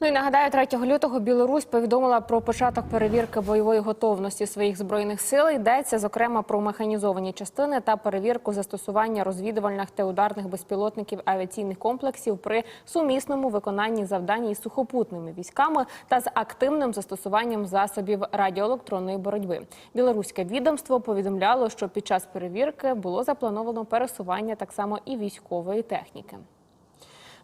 Ну і нагадаю, 3 лютого Білорусь повідомила про початок перевірки бойової готовності своїх збройних сил. Йдеться зокрема про механізовані частини та перевірку застосування розвідувальних та ударних безпілотників авіаційних комплексів при сумісному виконанні завдань із сухопутними військами та з активним застосуванням засобів радіоелектронної боротьби. Білоруське відомство повідомляло, що під час перевірки було заплановано пересування так само і військової техніки.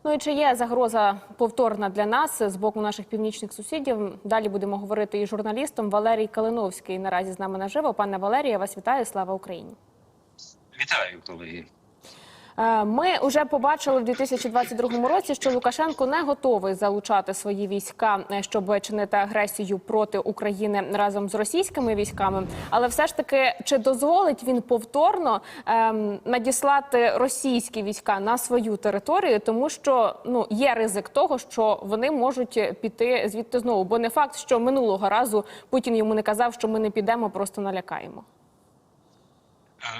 Ну і чи є загроза повторна для нас з боку наших північних сусідів? Далі будемо говорити із журналістом Валерій Калиновський. Наразі з нами наживо. Пане Валерія, вас вітаю. Слава Україні. Вітаю, колеги. Е, Ми вже побачили в 2022 році, що Лукашенко не готовий залучати свої війська, е, щоб чинити агресію проти України разом з російськими військами. Але все ж таки, чи дозволить він повторно ем, надіслати російські війська на свою територію, тому що ну є ризик того, що вони можуть піти звідти знову. Бо не факт, що минулого разу Путін йому не казав, що ми не підемо, просто налякаємо.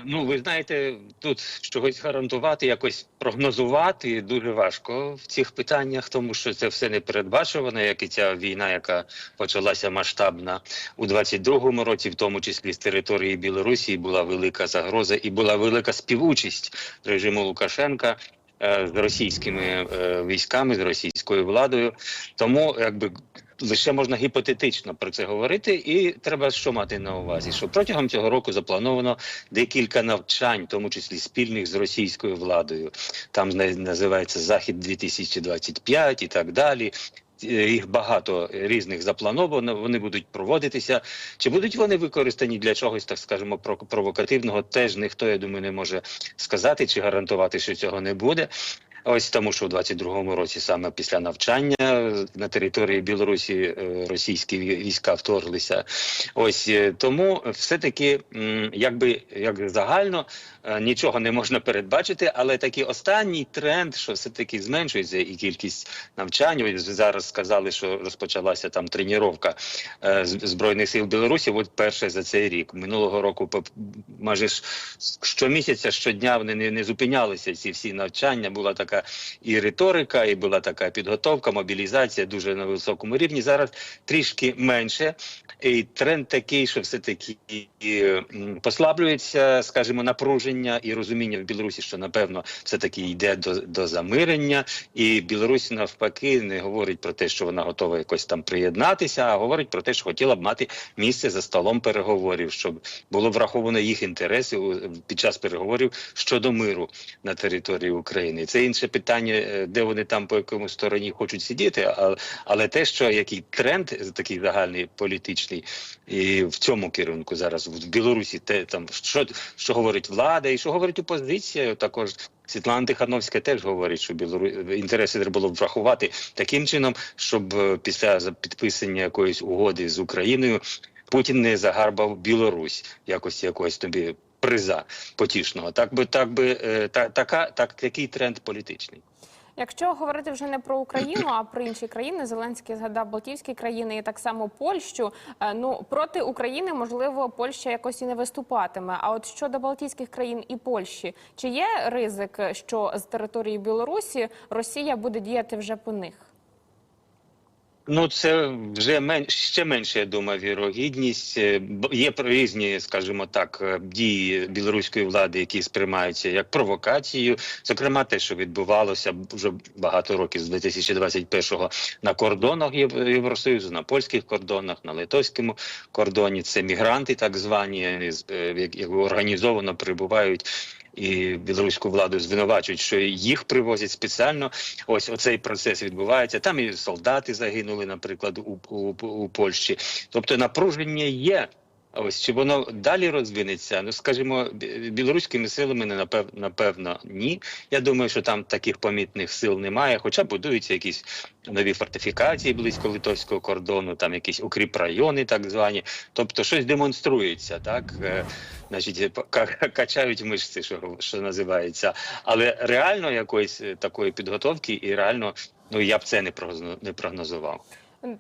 Ну, ви знаєте, тут чогось гарантувати, якось прогнозувати дуже важко в цих питаннях, тому що це все непередбачувано, як і ця війна, яка почалася масштабна у 22-му році, в тому числі з території Білорусі, була велика загроза і була велика співучість режиму Лукашенка. е, З російськими е, військами, з російською владою, тому якби лише можна гіпотетично про це говорити, і треба що мати на увазі, що протягом цього року заплановано декілька навчань, тому числі спільних з російською владою. Там називається Захід 2025 і так далі. Е, Їх багато різних заплановано. Вони будуть проводитися. Чи будуть вони використані для чогось, так скажемо, про- провокативного? Теж ніхто, я думаю, не може сказати чи гарантувати, що цього не буде. Ось тому, що у 22-му році, саме після навчання на території Білорусі е, російські війська вторглися. Ось е, тому все-таки, якби як загально е, нічого не можна передбачити, але такий останній тренд, що все-таки зменшується і кількість навчань. Ось зараз сказали, що розпочалася там тренування збройних сил Білорусі. От перше за цей рік. Минулого року майже щомісяця, щодня вони не зупинялися. Ці всі навчання була така і риторика, і була така підготовка, мобілізація дуже на високому рівні. Зараз трішки менше. І тренд такий, що все таки послаблюється, скажімо, напруження і розуміння в Білорусі, що напевно все таки йде до, до замирення, і Білорусь навпаки не говорить про те, що вона готова якось там приєднатися, а говорить про те, що хотіла б мати місце за столом переговорів, щоб було враховано їх інтереси під час переговорів щодо миру на території України. Це інше питання, е, де вони там по якому стороні хочуть сидіти, а- але те, що який тренд такий загальний політичний, і в цьому керунку зараз в Білорусі, те там що, що говорить влада, і що говорить опозиція, також. Світлана Тихановська теж говорить, що білору... інтереси треба було б врахувати таким чином, щоб е, після підписання якоїсь угоди з Україною Путін не загарбав Білорусь якось якогось тобі приза потішного. Так би так би е, та, така так такий тренд політичний. Якщо говорити вже не про Україну, а про інші країни, Зеленський згадав Балтійські країни і так само Польщу. Е, Ну проти України можливо Польща якось і не виступатиме. А от щодо Балтійських країн і Польщі, чи є ризик, що з території Білорусі Росія буде діяти вже по них? Ну, це вже мен... ще менше, я думаю, вірогідність. Е, Є різні, скажімо так, е, дії білоруської влади, які сприймаються як провокацію. Зокрема, те, що відбувалося вже багато років з 2021-го на кордонах Єв- Євросоюзу, на польських кордонах, на литовському кордоні. Це мігранти, так звані, е, як організовано прибувають. І білоруську владу звинувачують, що їх привозять спеціально. Ось оцей процес відбувається. Там і солдати загинули, наприклад, у, у, у Польщі. Тобто напруження є. Ось чи воно далі розвинеться? Ну скажімо, білоруськими силами не напев, напевно ні. Я думаю, що там таких помітних сил немає, хоча будуються якісь нові фортифікації близько литовського кордону, там якісь укріпрайони, так звані. Тобто щось демонструється, так Е, значить, качають мишці, що, що називається. Але реально якоїсь е, такої підготовки і реально, ну я б це не прогнозував.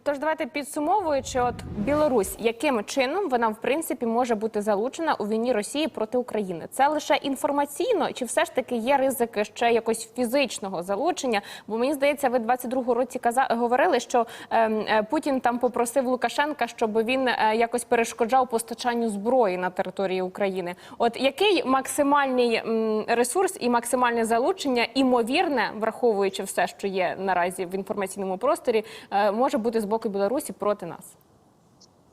Тож давайте підсумовуючи, от Білорусь, яким чином вона в принципі може бути залучена у війні Росії проти України? Це лише інформаційно, чи все ж таки є ризики ще якось фізичного залучення? Бо мені здається, ви 22-го році каза говорили, що ем, е, Путін там попросив Лукашенка, щоб він е, якось перешкоджав постачанню зброї на території України. От який максимальний м, ресурс і максимальне залучення, імовірне, враховуючи все, що є наразі в інформаційному просторі, е, може бути з боку Білорусі проти нас?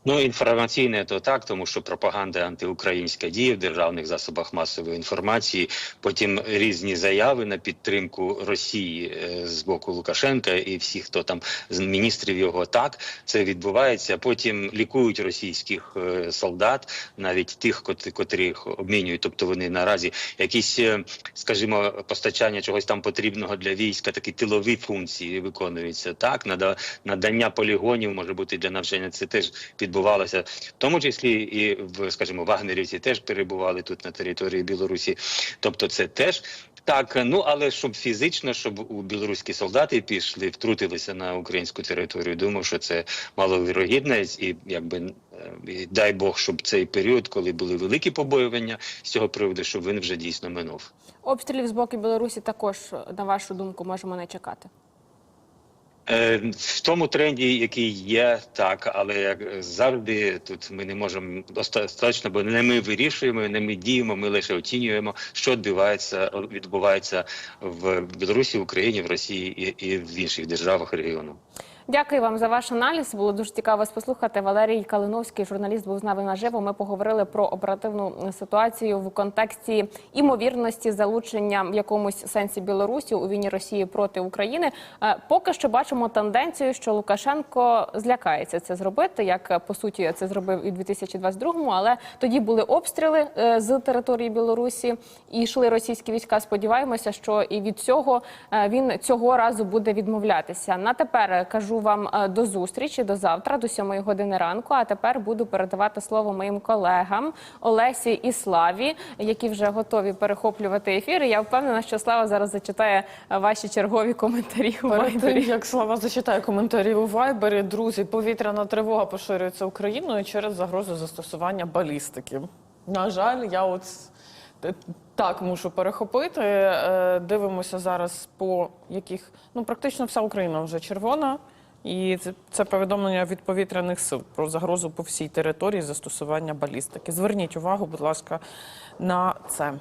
Ну, інформаційне то так, тому що пропаганда антиукраїнська діє в державних засобах масової інформації. Потім різні заяви на підтримку Росії е, з боку Лукашенка і всіх, хто там з міністрів його так це відбувається. Потім лікують російських е, солдат, навіть тих, кот- котрих обмінюють. Тобто вони наразі якісь, е, скажімо, постачання чогось там потрібного для війська, такі тилові функції виконуються. Так, нада- надання полігонів може бути для навчання. Це теж відбувалося, в тому числі і в, скажімо, вагнерівці теж перебували тут на території Білорусі. Тобто, це теж. Так, ну але щоб фізично, щоб у білоруські солдати пішли, втрутилися на українську територію. Думаю, що це маловірогідно, і якби е, і дай Бог, щоб цей період, коли були великі побоювання з цього приводу, щоб він вже дійсно минув. Обстрілів з боку Білорусі також, на вашу думку, можемо не чекати. Е, В тому тренді, який є, так, але як завжди, тут ми не можемо достатньо, бо не ми вирішуємо, не ми діємо, ми лише оцінюємо, що відбувається відбувається в Білорусі, в Україні, в Росії і, і в інших державах регіону. Дякую вам за ваш аналіз. Було дуже цікаво вас послухати. Валерій Калиновський, журналіст, був з нами наживо. Ми поговорили про оперативну ситуацію в контексті імовірності залучення в якомусь сенсі Білорусі у війні Росії проти України. Е, Поки що бачимо тенденцію, що Лукашенко злякається це зробити, як е, по суті це зробив і в 2022-му, Але тоді були обстріли е, з території Білорусі і йшли російські війська. Сподіваємося, що і від цього він цього разу буде відмовлятися. На тепер е, кажу вам е, до зустрічі до завтра, до 7 години ранку. А тепер буду передавати слово моїм колегам Олесі і Славі, які вже готові перехоплювати ефір. І Я впевнена, що Слава зараз зачитає е, ваші чергові коментарі у Перед тим, як Слава зачитає коментарі у Вайбері, друзі, повітряна тривога поширюється Україною через загрозу застосування балістики. На жаль, я от так мушу перехопити. Е, Дивимося зараз, по яких ну практично вся Україна вже червона. І це, повідомлення від повітряних сил про загрозу по всій території застосування балістики. Зверніть увагу, будь ласка, на це.